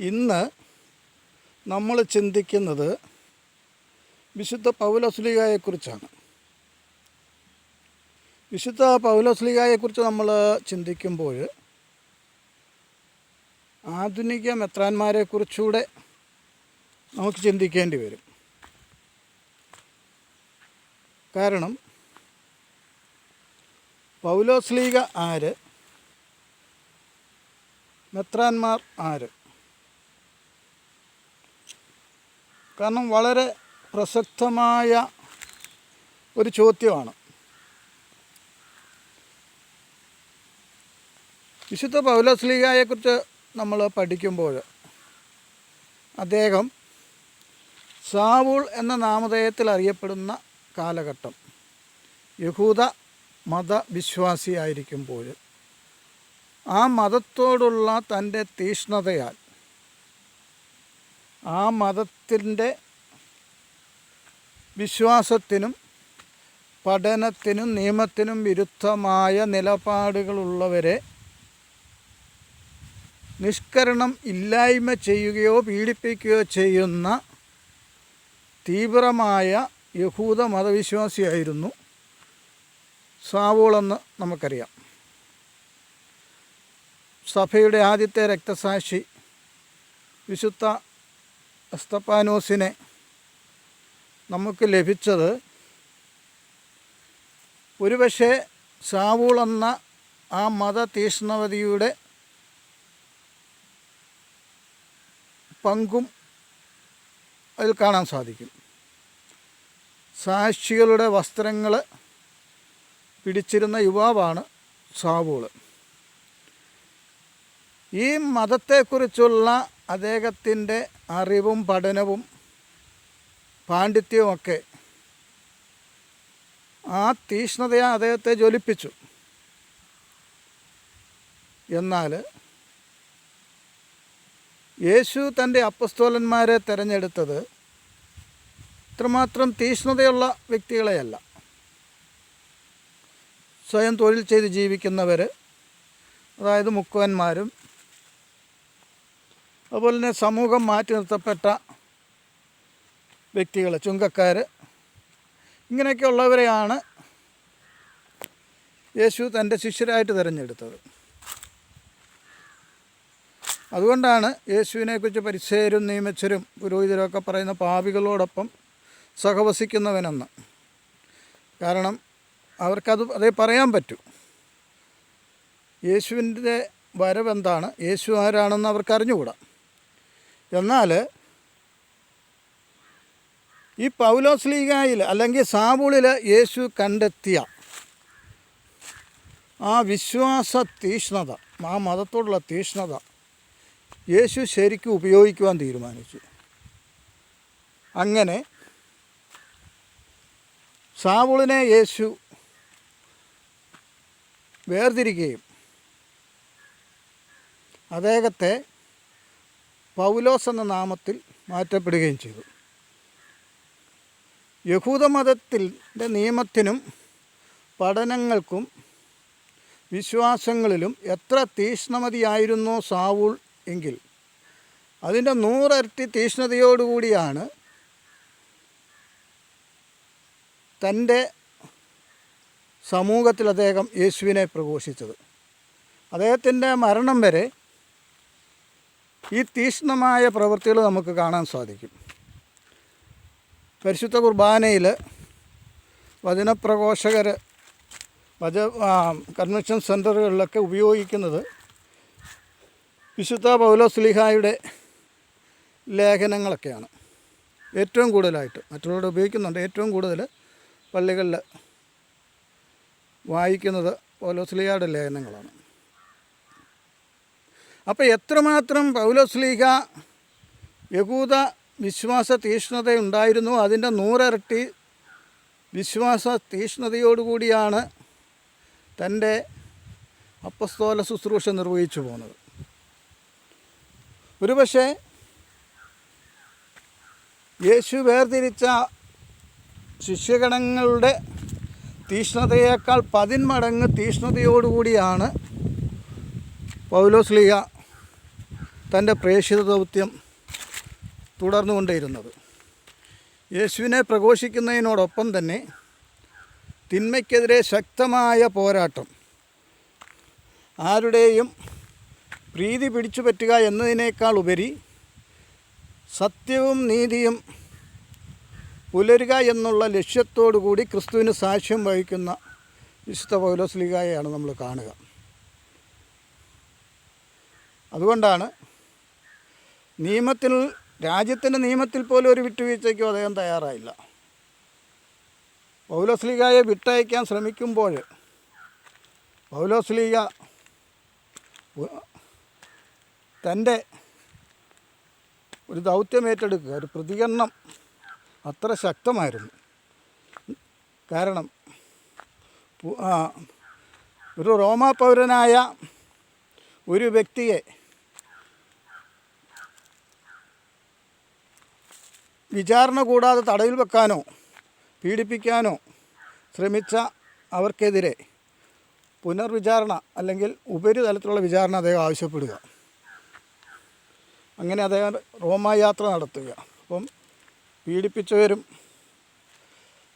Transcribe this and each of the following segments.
ഇന്ന് നമ്മൾ ചിന്തിക്കുന്നത് വിശുദ്ധ പൗലോസ്ലിഗായെക്കുറിച്ചാണ് വിശുദ്ധ പൗലോസ്ലിഗായെക്കുറിച്ച് നമ്മൾ ചിന്തിക്കുമ്പോൾ ആധുനിക മെത്രാന്മാരെക്കുറിച്ചൂടെ നമുക്ക് ചിന്തിക്കേണ്ടി വരും. കാരണം പൗലോസ്ലീഗ ആര്? മെത്രാന്മാർ ആര്? കാരണം വളരെ പ്രസക്തമായ ഒരു ചോദ്യമാണ്. വിശുദ്ധ പൗലോസ്ലീഗായെക്കുറിച്ച് നമ്മൾ പഠിക്കുമ്പോൾ അദ്ദേഹം സാവൂൾ എന്ന നാമധേയത്തിൽ അറിയപ്പെടുന്ന കാലഘട്ടം യഹൂദ മതവിശ്വാസിയായിരിക്കുമ്പോൾ ആ മതത്തോടുള്ള തന്റെ തീഷ്ണതയാൽ ആ മതത്തിന്റെ വിശ്വാസത്തിനും പഠനത്തിനും നിയമത്തിനും വിരുദ്ധമായ നിലപാടുകളുള്ളവരെ നിഷ്കരണം ഇല്ലായ്മ ചെയ്യുകയോ പീഡിപ്പിക്കുകയോ ചെയ്യുന്ന തീവ്രമായ യഹൂദ മതവിശ്വാസിയായിരുന്നു സാവോളെന്ന് നമുക്കറിയാം. സഭയുടെ ആദ്യത്തെ രക്തസാക്ഷി വിശുദ്ധ എസ്തപ്പാനോസിനെ നമുക്ക് ലഭിച്ചത് ഒരുപക്ഷെ സാവൂൾ എന്ന ആ മത തീഷ്ണവതിയുടെ പങ്കും അതിൽ കാണാൻ സാധിക്കും. സാക്ഷികളുടെ വസ്ത്രങ്ങൾ പിടിച്ചിരുന്ന യുവാവാണ് സാവൂൾ. ഈ മതത്തെക്കുറിച്ചുള്ള അദ്ദേഹത്തിന്റെ അറിവും പഠനവും പാണ്ഡിത്യവുമൊക്കെ ആ തീഷ്ണതയെ അദ്ദേഹത്തെ ജ്വലിപ്പിച്ചു. എന്നാൽ യേശു തന്റെ അപ്പസ്തോലന്മാരെ തിരഞ്ഞെടുത്തത് ഇത്രമാത്രം തീഷ്ണതയുള്ള വ്യക്തികളെയല്ല. സ്വയം തൊഴിൽ ചെയ്ത് ജീവിക്കുന്നവർ അതായത് മുക്കുവന്മാരും അതുപോലെ തന്നെ സമൂഹം മാറ്റി നിർത്തപ്പെട്ട വ്യക്തികൾ ചുങ്കക്കാർ ഇങ്ങനെയൊക്കെയുള്ളവരെയാണ് യേശു തന്റെ ശിഷ്യരായിട്ട് തിരഞ്ഞെടുത്തത്. അതുകൊണ്ടാണ് യേശുവിനെക്കുറിച്ച് പരിസേരും നിയമിച്ചരും പുരോഹിതരൊക്കെ പറയുന്ന പാപികളോടൊപ്പം സഹവസിക്കുന്നവനെന്ന്. കാരണം അവർക്കത് അതേ പറയാൻ പറ്റൂ. യേശുവിന്റെ വരവെന്താണ് യേശു ആരാണെന്ന് അവർക്ക് അറിഞ്ഞുകൂടാ എന്നാൽ ഈ പൗലോസ് ലീഗായിൽ അല്ലെങ്കിൽ സാബുളിൽ യേശു കണ്ടെത്തിയ ആ വിശ്വാസ തീഷ്ണത ആ മതത്തോടുള്ള തീഷ്ണത യേശു ശരിക്കും ഉപയോഗിക്കുവാൻ തീരുമാനിച്ചു. അങ്ങനെ സാവുളിനെ യേശു വേർതിരിക്കുകയും അദ്ദേഹത്തെ പൗലോസ് എന്ന നാമത്തിൽ മാറ്റപ്പെടുകയും ചെയ്തു. യഹൂദമതത്തിന്റെ നിയമത്തിനും പഠനങ്ങൾക്കും വിശ്വാസങ്ങളിലും എത്ര തീഷ്ണമതിയായിരുന്നോ സാവൂൾ എങ്കിൽ അതിന്റെ നൂറരട്ടി തീഷ്ണതയോടുകൂടിയാണ് തന്റെ സമൂഹത്തിൽ അദ്ദേഹം യേശുവിനെ പ്രഘോഷിച്ചത്. അദ്ദേഹത്തിന്റെ മരണം വരെ ഈ തീഷ്ണമായ പ്രവൃത്തികൾ നമുക്ക് കാണാൻ സാധിക്കും. പരിശുദ്ധ കുർബാനയിൽ വചനപ്രഘോഷകർ വച കൺവെൻഷൻ സെന്ററുകളിലൊക്കെ ഉപയോഗിക്കുന്നത് വിശുദ്ധ പൗലോസ്ലിഹായുടെ ലേഖനങ്ങളൊക്കെയാണ്. ഏറ്റവും കൂടുതലായിട്ട് മറ്റുള്ളവരുടെ ഉപയോഗിക്കുന്നുണ്ട്. ഏറ്റവും കൂടുതൽ പള്ളികളിൽ വായിക്കുന്നത് പൗലോസ്ലിഹയുടെ ലേഖനങ്ങളാണ്. അപ്പോൾ എത്രമാത്രം പൗലോസ്ലീഹ യഹൂദ വിശ്വാസ തീഷ്ണത ഉണ്ടായിരുന്നു അതിന്റെ നൂറിരട്ടി വിശ്വാസ തീഷ്ണതയോടുകൂടിയാണ് തന്റെ അപ്പസ്തോല ശുശ്രൂഷ നിർവഹിച്ചു പോകുന്നത്. ഒരുപക്ഷെ യേശു വേർതിരിച്ച ശിഷ്യഗണങ്ങളുടെ തീഷ്ണതയേക്കാൾ പതിന്മടങ്ങ് തീഷ്ണതയോടുകൂടിയാണ് പൗലോസ്ലിഹ തന്റെ പ്രേക്ഷിത ദൗത്യം തുടർന്നുകൊണ്ടേയിരുന്നത്. യേശുവിനെ പ്രഘോഷിക്കുന്നതിനോടൊപ്പം തന്നെ തിന്മയ്ക്കെതിരെ ശക്തമായ പോരാട്ടം. ആരുടെയും പ്രീതി പിടിച്ചു പറ്റുക എന്നതിനേക്കാൾ ഉപരി സത്യവും നീതിയും പുലരുക എന്നുള്ള ലക്ഷ്യത്തോടു കൂടി ക്രിസ്തുവിന് സാക്ഷ്യം വഹിക്കുന്ന വിശുദ്ധ പൗലോസ്ലികായെയാണ് നമ്മൾ കാണുക. അതുകൊണ്ടാണ് നിയമത്തിൽ രാജ്യത്തിന്റെ നിയമത്തിൽ പോലും ഒരു വിട്ടുവീഴ്ചയ്ക്കും അദ്ദേഹം തയ്യാറായില്ല. പൗലോസ്ലീഗായെ വിട്ടയക്കാൻ ശ്രമിക്കുമ്പോൾ പൗലോസ്ലീഗ തന്റെ ഒരു ദൗത്യം ഏറ്റെടുക്കുക ഒരു പ്രതികരണം അത്ര ശക്തമായിരുന്നു. കാരണം ഒരു റോമാ പൗരനായ ഒരു വ്യക്തിയെ വിചാരണ കൂടാതെ തടവിൽ വെക്കാനോ പീഡിപ്പിക്കാനോ ശ്രമിച്ച അവർക്കെതിരെ പുനർവിചാരണ അല്ലെങ്കിൽ ഉപരിതലത്തിലുള്ള വിചാരണ അദ്ദേഹം ആവശ്യപ്പെടുക. അങ്ങനെ അദ്ദേഹം റോമായാത്ര നടത്തുക. അപ്പം പീഡിപ്പിച്ചവരും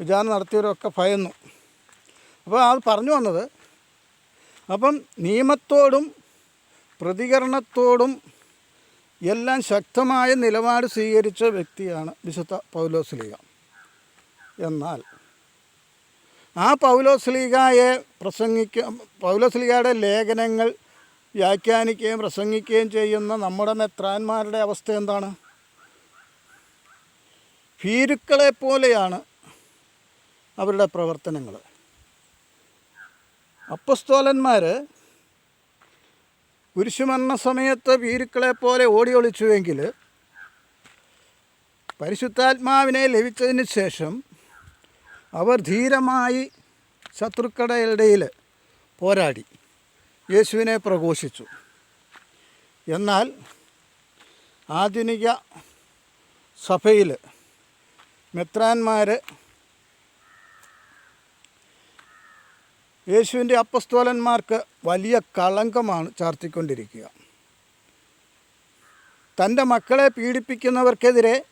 വിചാരണ നടത്തിയവരും ഒക്കെ ഭയന്നു. അപ്പോൾ അത് പറഞ്ഞു വന്നത് അപ്പം നിയമത്തോടും പ്രതികരണത്തോടും എല്ലാം ശക്തമായ നിലപാട് സ്വീകരിച്ച വ്യക്തിയാണ് വിശുദ്ധ പൗലോസ്ലീഗ എന്നാൽ ആ പൗലോസ്ലീഗയെ പ്രസംഗിക്ക പൗലോസ്ലീഗയുടെ ലേഖനങ്ങൾ വ്യാഖ്യാനിക്കുകയും പ്രസംഗിക്കുകയും ചെയ്യുന്ന നമ്മുടെ മെത്രാന്മാരുടെ അവസ്ഥ എന്താണ്? ഭീരുക്കളെ പോലെയാണ് അവരുടെ പ്രവർത്തനങ്ങൾ. അപ്പസ്തോലന്മാർ കുരിശുമരണ സമയത്ത് ഭീരുക്കളെ പോലെ ഓടി ഒളിച്ചുവെങ്കിൽ പരിശുദ്ധാത്മാവിനെ ലഭിച്ചതിന് ശേഷം അവർ ധീരമായി ശത്രുക്കളുടെ ഇടയിൽ പോരാടി. യേശുവിനെ പ്രഘോഷിച്ചു. എന്നാൽ ആധുനിക സഭയിൽ മെത്രാന്മാർ യേശുവിന്റെ അപ്പസ്തോലന്മാർക്ക് വലിയ കളങ്കമാണ് ചാർത്തിക്കൊണ്ടിരിക്കുക. തന്റെ മക്കളെ പീഡിപ്പിക്കുന്നവർക്കെതിരെ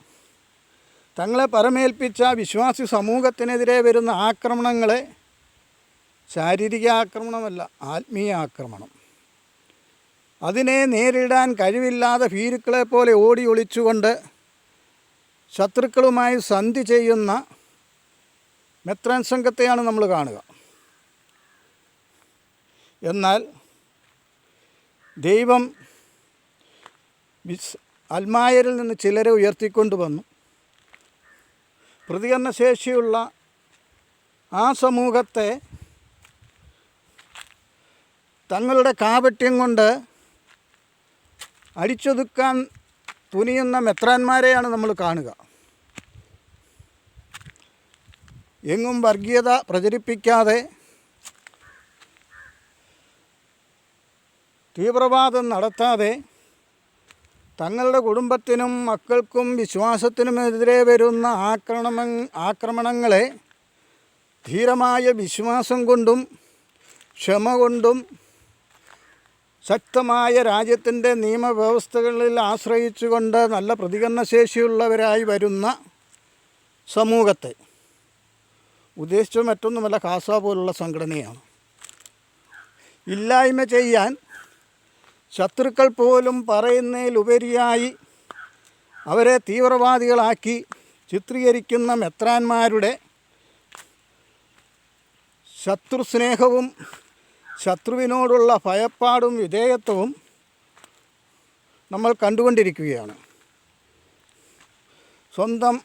തങ്ങളെ പരമേൽപ്പിച്ച വിശ്വാസി സമൂഹത്തിനെതിരെ വരുന്ന ആക്രമണങ്ങളെ ശാരീരിക ആക്രമണമല്ല ആത്മീയ ആക്രമണം. അതിനെ നേരിടാൻ കഴിവില്ലാതെ ഭീരുക്കളെ പോലെ ഓടി ഒളിച്ചുകൊണ്ട് ശത്രുക്കളുമായി സന്ധി ചെയ്യുന്ന മെത്രാൻ സംഘത്തെയാണ് നമ്മൾ കാണുക. എന്നാൽ ദൈവം വിസ് അൽമായരിൽ നിന്ന് ചിലരെ ഉയർത്തിക്കൊണ്ട് വന്നു. പ്രതികരണശേഷിയുള്ള ആ സമൂഹത്തെ തങ്ങളുടെ കാപട്യം കൊണ്ട് അടിച്ചൊതുക്കാൻ തുനിയുന്ന മെത്രാന്മാരെയാണ് നമ്മൾ കാണുക. എങ്ങും വർഗീയത പ്രചരിപ്പിക്കാതെ തീവ്രവാദം നടത്താതെ തങ്ങളുടെ കുടുംബത്തിനും മക്കൾക്കും വിശ്വാസത്തിനുമെതിരെ വരുന്ന ആക്രമണ ആക്രമണങ്ങളെ ധീരമായ വിശ്വാസം കൊണ്ടും ക്ഷമ കൊണ്ടും ശക്തമായ രാജ്യത്തിന്റെ നിയമവ്യവസ്ഥകളിൽ ആശ്രയിച്ചുകൊണ്ട് നല്ല പ്രതികരണശേഷിയുള്ളവരായി വരുന്ന സമൂഹത്തെ ഉദ്ദേശിച്ച മറ്റൊന്നുമല്ല കാസ പോലുള്ള സംഘടനയാണ്. ഇല്ലായ്മ ചെയ്യാൻ ശത്രുക്കൾ പോലും പറയുന്നതിലുപരിയായി അവരെ തീവ്രവാദികളാക്കി ചിത്രീകരിക്കുന്ന മെത്രാന്മാരുടെ ശത്രുസ്നേഹവും ശത്രുവിനോടുള്ള ഭയപ്പാടും വിധേയത്വവും നമ്മൾ കണ്ടുകൊണ്ടിരിക്കുകയാണ്. സ്വന്തം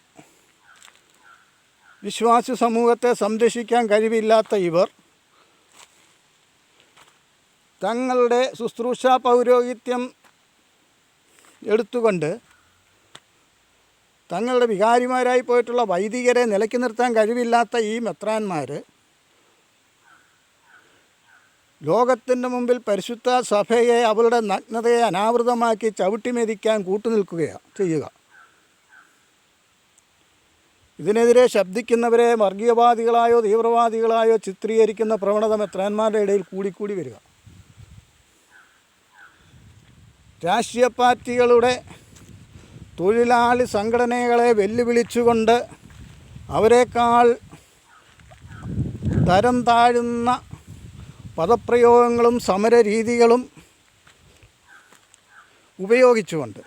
വിശ്വാസി സമൂഹത്തെ സംരക്ഷിക്കാൻ കഴിവില്ലാത്ത ഇവർ തങ്ങളുടെ ശുശ്രൂഷ പൗരോഹിത്യം എടുത്തുകൊണ്ട് തങ്ങളുടെ വികാരിമാരായി പോയിട്ടുള്ള വൈദികരെ നിലയ്ക്ക് നിർത്താൻ കഴിവില്ലാത്ത ഈ മെത്രാന്മാർ ലോകത്തിന്റെ മുമ്പിൽ പരിശുദ്ധ സഭയെ അവരുടെ നഗ്നതയെ അനാവൃതമാക്കി ചവിട്ടിമെതിക്കാൻ കൂട്ടുനിൽക്കുകയാണ് ചെയ്യുക. ഇതിനെതിരെ ശബ്ദിക്കുന്നവരെ വർഗീയവാദികളായോ തീവ്രവാദികളായോ ചിത്രീകരിക്കുന്ന പ്രവണത മെത്രാന്മാരുടെ ഇടയിൽ കൂടിക്കൂടി വരിക. രാഷ്ട്രീയ പാർട്ടികളുടെ തൊഴിലാളി സംഘടനകളെ വെല്ലുവിളിച്ചുകൊണ്ട് അവരെക്കാൾ തരം താഴുന്ന പദപ്രയോഗങ്ങളും സമരരീതികളും ഉപയോഗിച്ചുകൊണ്ട്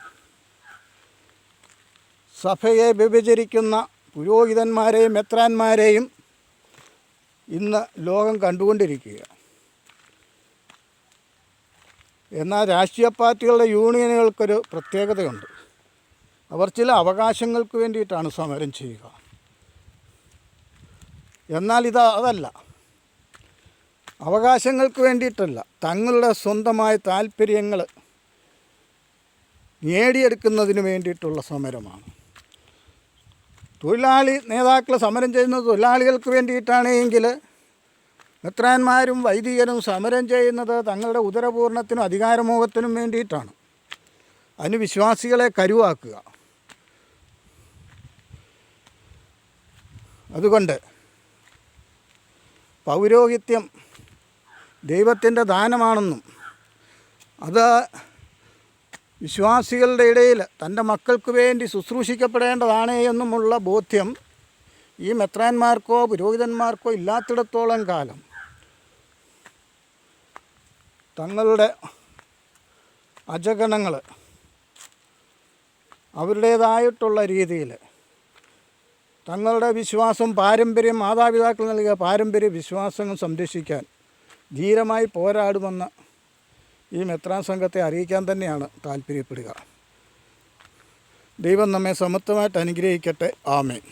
സഭയെ വിഭജിക്കുന്ന പുരോഹിതന്മാരെയും മെത്രാന്മാരെയും ഇന്ന് ലോകം കണ്ടുകൊണ്ടിരിക്കുക എന്നാൽ രാഷ്ട്രീയ പാർട്ടികളുടെ യൂണിയനുകൾക്കൊരു പ്രത്യേകതയുണ്ട്. അവർ ചില അവകാശങ്ങൾക്ക് വേണ്ടിയിട്ടാണ് സമരം ചെയ്യുക. എന്നാൽ ഇത് അതല്ല. അവകാശങ്ങൾക്ക് വേണ്ടിയിട്ടല്ല. തങ്ങളുടെ സ്വന്തമായ താല്പര്യങ്ങൾ നേടിയെടുക്കുന്നതിന് വേണ്ടിയിട്ടുള്ള സമരമാണ്. തൊഴിലാളി നേതാക്കൾ സമരം ചെയ്യുന്നത് തൊഴിലാളികൾക്ക് വേണ്ടിയിട്ടാണെങ്കിൽ മെത്രാന്മാരും വൈദികരും സമരം ചെയ്യുന്നത് തങ്ങളുടെ ഉദരപൂർണത്തിനും അധികാരമോഹത്തിനും വേണ്ടിയിട്ടാണ്. അതിന് വിശ്വാസികളെ കരുവാക്കുക. അതുകൊണ്ട് പൗരോഹിത്യം ദൈവത്തിന്റെ ദാനമാണെന്നും അത് വിശ്വാസികളുടെ ഇടയിൽ തന്റെ മക്കൾക്ക് വേണ്ടി ശുശ്രൂഷിക്കപ്പെടേണ്ടതാണ് എന്നുമുള്ള ബോധ്യം ഈ മെത്രാന്മാർക്കോ പുരോഹിതന്മാർക്കോ ഇല്ലാത്തിടത്തോളം കാലം തങ്ങളുടെ അജഗണങ്ങൾ അവരുടേതായിട്ടുള്ള രീതിയിൽ തങ്ങളുടെ വിശ്വാസം പാരമ്പര്യം മാതാപിതാക്കൾ നൽകിയ പാരമ്പര്യ വിശ്വാസങ്ങൾ സംരക്ഷിക്കാൻ ധീരമായി പോരാടുമെന്ന് ഈ മെത്രാൻ സംഘത്തെ അറിയിക്കാൻ തന്നെയാണ് താല്പര്യപ്പെടുക. ദൈവം നമ്മെ സമത്വമായിട്ട് അനുഗ്രഹിക്കട്ടെ. ആമേൻ.